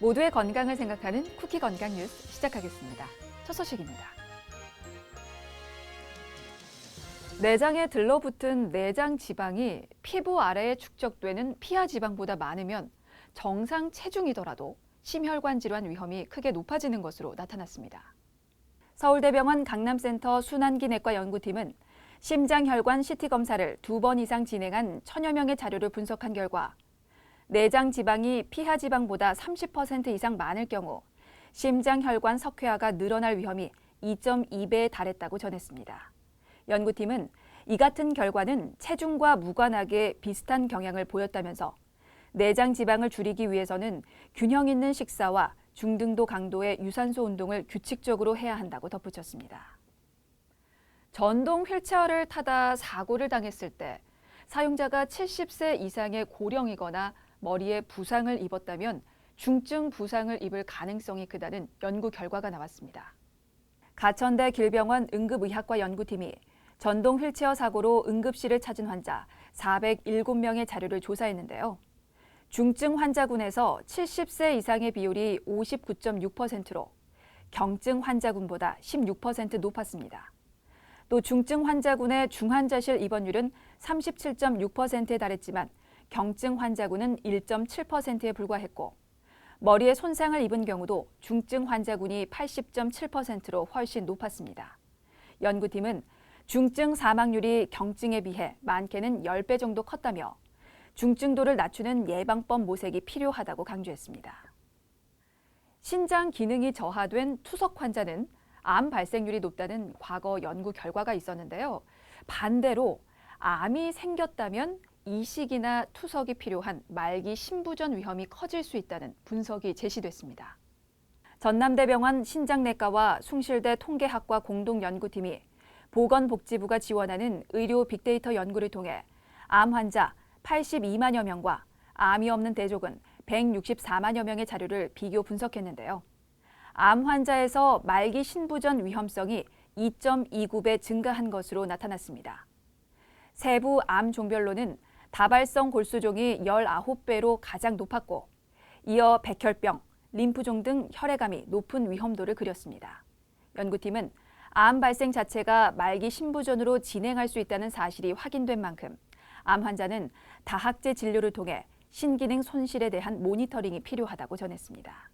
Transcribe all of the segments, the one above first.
모두의 건강을 생각하는 쿠키 건강 뉴스 시작하겠습니다. 첫 소식입니다. 내장에 들러붙은 내장 지방이 피부 아래에 축적되는 피하 지방보다 많으면 정상 체중이더라도 심혈관 질환 위험이 크게 높아지는 것으로 나타났습니다. 서울대병원 강남센터 순환기내과 연구팀은 심장혈관 CT 검사를 두 번 이상 진행한 천여 명의 자료를 분석한 결과 내장 지방이 피하 지방보다 30% 이상 많을 경우 심장 혈관 석회화가 늘어날 위험이 2.2배에 달했다고 전했습니다. 연구팀은 이 같은 결과는 체중과 무관하게 비슷한 경향을 보였다면서 내장 지방을 줄이기 위해서는 균형 있는 식사와 중등도 강도의 유산소 운동을 규칙적으로 해야 한다고 덧붙였습니다. 전동 휠체어를 타다 사고를 당했을 때 사용자가 70세 이상의 고령이거나 머리에 부상을 입었다면 중증 부상을 입을 가능성이 크다는 연구 결과가 나왔습니다. 가천대 길병원 응급의학과 연구팀이 전동 휠체어 사고로 응급실을 찾은 환자 407명의 자료를 조사했는데요. 중증 환자군에서 70세 이상의 비율이 59.6%로 경증 환자군보다 16% 높았습니다. 또 중증 환자군의 중환자실 입원율은 37.6%에 달했지만 경증 환자군은 1.7%에 불과했고 머리에 손상을 입은 경우도 중증 환자군이 80.7%로 훨씬 높았습니다. 연구팀은 중증 사망률이 경증에 비해 많게는 10배 정도 컸다며 중증도를 낮추는 예방법 모색이 필요하다고 강조했습니다. 신장 기능이 저하된 투석 환자는 암 발생률이 높다는 과거 연구 결과가 있었는데요. 반대로 암이 생겼다면 이식이나 투석이 필요한 말기 신부전 위험이 커질 수 있다는 분석이 제시됐습니다. 전남대병원 신장내과와 숭실대 통계학과 공동연구팀이 보건복지부가 지원하는 의료 빅데이터 연구를 통해 암 환자 82만여 명과 암이 없는 대족은 164만여 명의 자료를 비교 분석했는데요. 암 환자에서 말기 신부전 위험성이 2.29배 증가한 것으로 나타났습니다. 세부 암 종별로는 다발성 골수종이 19배로 가장 높았고 이어 백혈병, 림프종 등 혈액암이 높은 위험도를 그렸습니다. 연구팀은 암 발생 자체가 말기 신부전으로 진행할 수 있다는 사실이 확인된 만큼 암 환자는 다학제 진료를 통해 신기능 손실에 대한 모니터링이 필요하다고 전했습니다.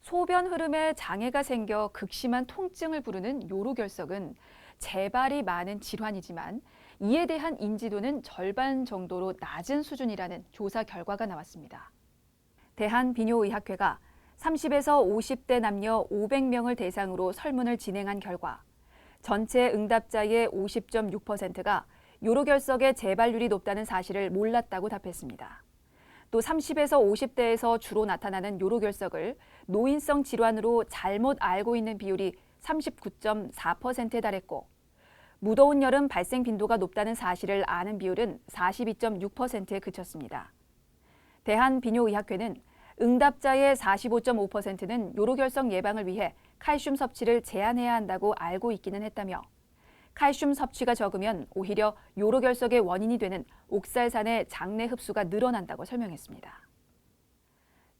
소변 흐름에 장애가 생겨 극심한 통증을 부르는 요로결석은 재발이 많은 질환이지만 이에 대한 인지도는 절반 정도로 낮은 수준이라는 조사 결과가 나왔습니다. 대한비뇨의학회가 30에서 50대 남녀 500명을 대상으로 설문을 진행한 결과 전체 응답자의 50.6%가 요로결석의 재발률이 높다는 사실을 몰랐다고 답했습니다. 또 30에서 50대에서 주로 나타나는 요로결석을 노인성 질환으로 잘못 알고 있는 비율이 39.4%에 달했고 무더운 여름 발생 빈도가 높다는 사실을 아는 비율은 42.6%에 그쳤습니다. 대한비뇨의학회는 응답자의 45.5%는 요로결석 예방을 위해 칼슘 섭취를 제한해야 한다고 알고 있기는 했다며 칼슘 섭취가 적으면 오히려 요로결석의 원인이 되는 옥살산의 장내 흡수가 늘어난다고 설명했습니다.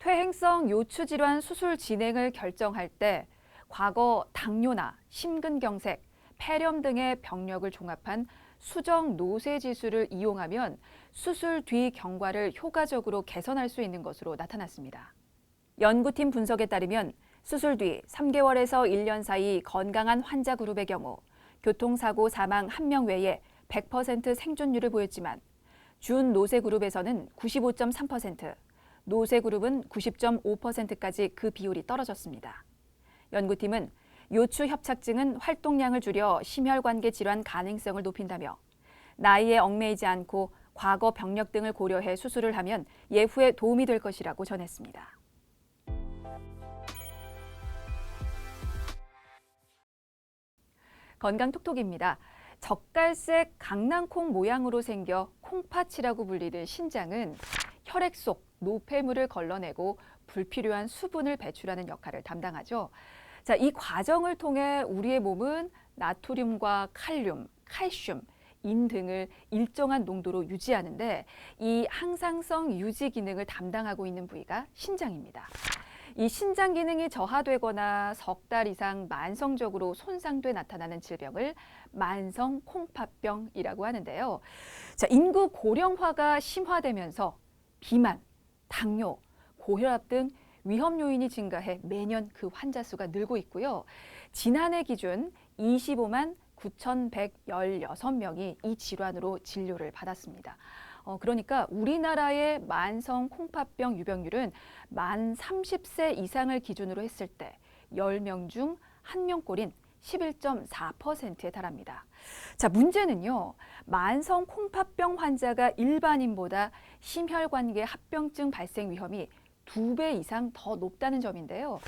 퇴행성 요추 질환 수술 진행을 결정할 때 과거 당뇨나 심근경색, 폐렴 등의 병력을 종합한 수정 노쇠 지수를 이용하면 수술 뒤 경과를 효과적으로 개선할 수 있는 것으로 나타났습니다. 연구팀 분석에 따르면 수술 뒤 3개월에서 1년 사이 건강한 환자 그룹의 경우 교통사고 사망 1명 외에 100% 생존율을 보였지만 준 노쇠 그룹에서는 95.3%, 노쇠 그룹은 90.5%까지 그 비율이 떨어졌습니다. 연구팀은 요추 협착증은 활동량을 줄여 심혈관계 질환 가능성을 높인다며 나이에 얽매이지 않고 과거 병력 등을 고려해 수술을 하면 예후에 도움이 될 것이라고 전했습니다. 건강 톡톡입니다. 젓갈색 강낭콩 모양으로 생겨 콩팥이라고 불리는 신장은 혈액 속 노폐물을 걸러내고 불필요한 수분을 배출하는 역할을 담당하죠. 자, 이 과정을 통해 우리의 몸은 나트륨과 칼륨, 칼슘, 인 등을 일정한 농도로 유지하는데 이 항상성 유지 기능을 담당하고 있는 부위가 신장입니다. 이 신장 기능이 저하되거나 석 달 이상 만성적으로 손상돼 나타나는 질병을 만성 콩팥병이라고 하는데요. 자, 인구 고령화가 심화되면서 비만, 당뇨, 고혈압 등 위험 요인이 증가해 매년 그 환자 수가 늘고 있고요. 지난해 기준 25만 9,116명이 이 질환으로 진료를 받았습니다. 어, 그러니까 우리나라의 만성 콩팥병 유병률은 만 30세 이상을 기준으로 했을 때 10명 중 1명꼴인 11.4%에 달합니다. 자, 문제는요. 만성 콩팥병 환자가 일반인보다 심혈관계 합병증 발생 위험이 두 배 이상 더 높다는 점인데요.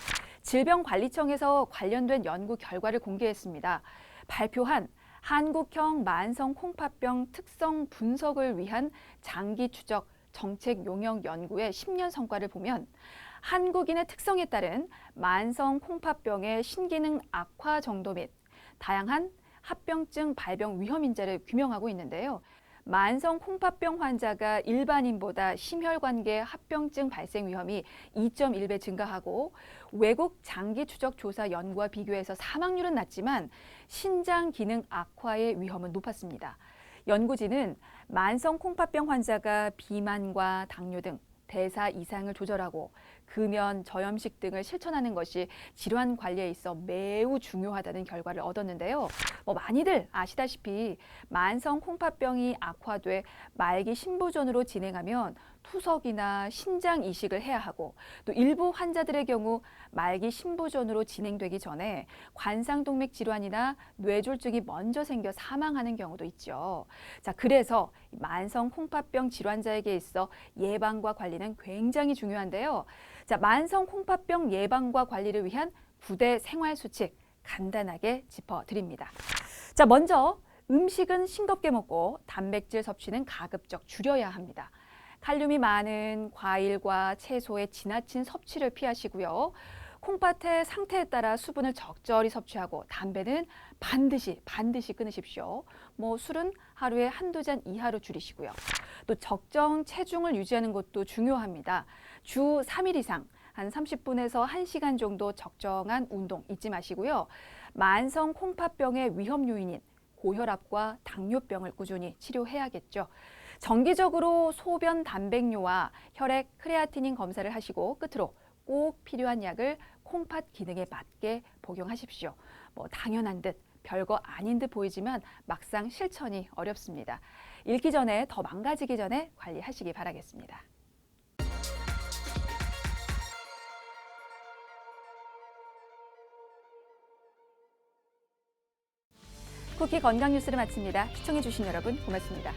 질병관리청에서 관련된 연구 결과를 공개했습니다. 발표한 한국형 만성 콩팥병 특성 분석을 위한 장기 추적 정책 용역 연구의 10년 성과를 보면 한국인의 특성에 따른 만성 콩팥병의 신기능 악화 정도 및 다양한 합병증 발병 위험 인자를 규명하고 있는데요. 만성 콩팥병 환자가 일반인보다 심혈관계 합병증 발생 위험이 2.1배 증가하고 외국 장기 추적 조사 연구와 비교해서 사망률은 낮지만 신장 기능 악화의 위험은 높았습니다. 연구진은 만성 콩팥병 환자가 비만과 당뇨 등 대사 이상을 조절하고 금연, 저염식 등을 실천하는 것이 질환 관리에 있어 매우 중요하다는 결과를 얻었는데요. 뭐 많이들 아시다시피 만성 콩팥병이 악화돼 말기 신부전으로 진행하면 투석이나 신장 이식을 해야 하고 또 일부 환자들의 경우 말기 신부전으로 진행되기 전에 관상동맥 질환이나 뇌졸중이 먼저 생겨 사망하는 경우도 있죠. 자, 그래서 만성 콩팥병 질환자에게 있어 예방과 관리는 굉장히 중요한데요. 자, 만성 콩팥병 예방과 관리를 위한 구대 생활 수칙 간단하게 짚어 드립니다. 자, 먼저 음식은 싱겁게 먹고 단백질 섭취는 가급적 줄여야 합니다. 칼륨이 많은 과일과 채소의 지나친 섭취를 피하시고요. 콩팥의 상태에 따라 수분을 적절히 섭취하고 담배는 반드시 반드시 끊으십시오. 뭐 술은 하루에 한두 잔 이하로 줄이시고요. 또 적정 체중을 유지하는 것도 중요합니다. 주 3일 이상 한 30분에서 1시간 정도 적정한 운동 잊지 마시고요. 만성 콩팥병의 위험 요인인 고혈압과 당뇨병을 꾸준히 치료해야겠죠. 정기적으로 소변 단백뇨와 혈액 크레아티닌 검사를 하시고 끝으로 꼭 필요한 약을 콩팥 기능에 맞게 복용하십시오. 뭐 당연한 듯 별거 아닌 듯 보이지만 막상 실천이 어렵습니다. 읽기 전에 더 망가지기 전에 관리하시기 바라겠습니다. 쿠키 건강 뉴스를 마칩니다. 시청해주신 여러분 고맙습니다.